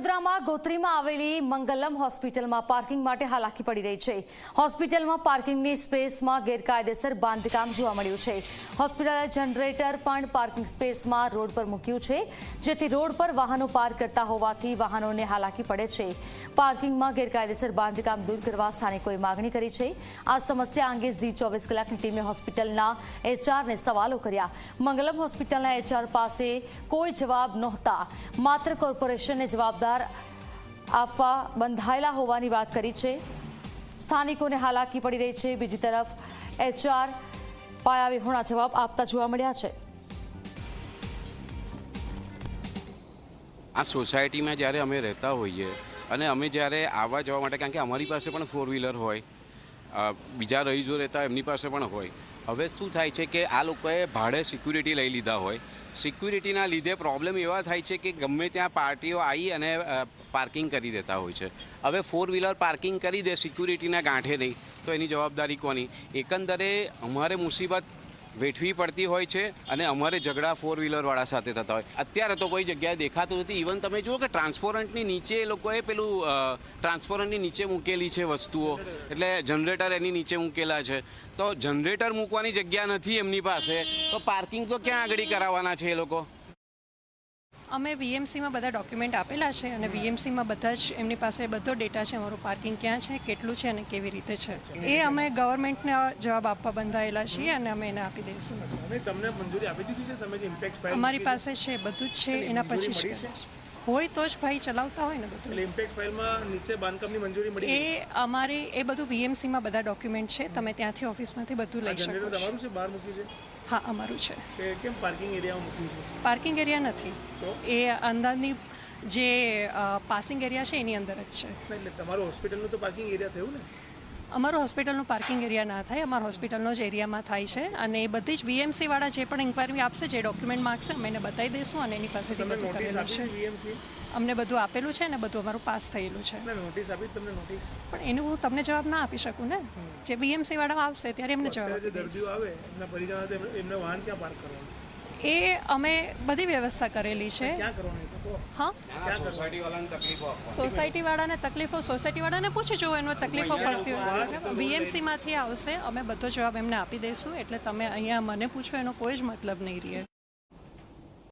વડોદરામાં ગોત્રીમાં આવેલી મંગલમ હોસ્પિટલમાં પાર્કિંગ માટે હાલાકી પડી રહી છે. હોસ્પિટલમાં પાર્કિંગની સ્પેસમાં ગેરકાયદેસર બાંધકામ જોવા મળ્યું છે. હોસ્પિટલે જનરેટર પણ પાર્કિંગ સ્પેસમાં રોડ પર મૂક્યું છે, જેથી રોડ પર વાહનો પાર્ક કરતા હોવાથી વાહનોને હાલાકી પડે છે. પાર્કિંગમાં ગેરકાયદેસર બાંધકામ દૂર કરવા સ્થાનિકોએ માગણી કરી છે. આ સમસ્યા અંગે ઝી ચોવીસ કલાકની ટીમે હોસ્પિટલના એચઆરને સવાલો કર્યા. મંગલમ હોસ્પિટલના એચઆર પાસે કોઈ જવાબ નહોતા. માત્ર કોર્પોરેશનને જવાબદાર આપવા બંધાયેલા હોવાની વાત કરી છે. સ્થાનિકોને હાલાકી પડી રહી છે. બીજી તરફ એચઆર પાયાવિહોણા જવાબ આપતા જોવા મળ્યા છે. આ સોસાયટીમાં જ્યારે અમે રહેતા હોઈએ અને અમે જ્યારે આવવા જવા માટે, કારણ કે અમારી પાસે પણ ફોર વ્હીલર હોય બીજા રહીજો રહેતા એમની પાસે પણ હોય હવે શું થાય છે કે આ લોકોએ ભાડે સિક્યુરિટી લઈ લીધા હોય. સિક્યુરિટીના લીધે પ્રોબ્લેમ એવા થાય છે કે ગમે ત્યાં પાર્ટીઓ આવી અને પાર્કિંગ કરી દેતા હોય છે. હવે ફોર વ્હીલર પાર્કિંગ કરી દે સિક્યુરિટીના ગાંઠે નહીં, તો એની જવાબદારી કોની? એકંદરે અમારે મુસીબત વેઠવી પડતી હોય છે અને અમારે ઝઘડા ફોર વ્હીલરવાળા સાથે થતા હોય. અત્યારે તો કોઈ જગ્યાએ દેખાતું નથી. ઇવન તમે જુઓ કે ટ્રાન્સપોરન્ટની નીચે એ લોકોએ પેલું ટ્રાન્સપોરન્ટની નીચે મૂકેલી છે વસ્તુઓ. એટલે જનરેટર એની નીચે મૂકેલા છે. તો જનરેટર મૂકવાની જગ્યા નથી એમની પાસે. તો પાર્કિંગ તો ક્યાં આગળ કરાવવાના છે એ લોકો? અમે વીએમસીમાં બધા ડોક્યુમેન્ટ આપેલા છે અને વીએમસીમાં બધા જ એમની પાસે બધો ડેટા છે અમારું પાર્કિંગ ક્યાં છે કેટલું છે અને કેવી રીતે છે. એ અમે ગવર્મેન્ટને જવાબ આપવા બંધાયેલા છીએ અને અમે એને આપી દઈશું. તમને મંજૂરી આપી દીધી છે? તમે ઇમ્પેક્ટ અમારી પાસે છે બધું જ છે એના પછી છે? હોય તો જ ભાઈ ચલાવતા હોય ને બધું. ઇમ્પેક્ટ ફાઇલમાં નીચે બાંધકામની મંજૂરી મળી એ અમારે એ બધું વીએમસીમાં બધા ડોક્યુમેન્ટ છે તમે ત્યાંથી ઓફિસમાંથી બધું લઈ શકો તમારું છે? બહાર મૂક્યું છે? હા અમારું છે. કે કેમ પાર્કિંગ એરિયામાં મૂક્યું છે? પાર્કિંગ એરિયા નથી. તો? એ અંદરની જે પાસિંગ એરિયા છે એની અંદર જ છે. એટલે તમારું હોસ્પિટલનું તો પાર્કિંગ એરિયા થયું ને? અમારું હોસ્પિટલનું પાર્કિંગ એરિયા ના થાય અમારા હોસ્પિટલનો જ એરિયામાં થાય છે. અને એ બધી જ વીએમસીવાળા જે પણ ઇન્ક્વાયરી આપશે જે ડોક્યુમેન્ટ માગશે અમે એને બતાવી દઈશું અને એની પાસેથી બધું કરેલું છે. અમને બધું આપેલું છે અને બધું અમારું પાસ થયેલું છે. પણ એનું હું તમને જવાબ ના આપી શકું ને. જે વીએમસી વાળા આવશે ત્યારે એમને જવાબ દર્દીઓ આવે એમના પરિજનો એમને વાહન ક્યાં પાર્ક કરવાનું? એ અમે બધી વ્યવસ્થા કરેલી છે. હા? સોસાયટીવાળાને તકલીફો સોસાયટી વાળાને તકલીફો સોસાયટી વાળાને પૂછી જુઓ એનો તકલીફો પડતી હોય. વીએમસીમાંથી આવશે. અમે બધો જવાબ એમને આપી દઈશું. એટલે તમે અહીંયા મને પૂછો એનો કોઈ જ મતલબ નહીં રહે.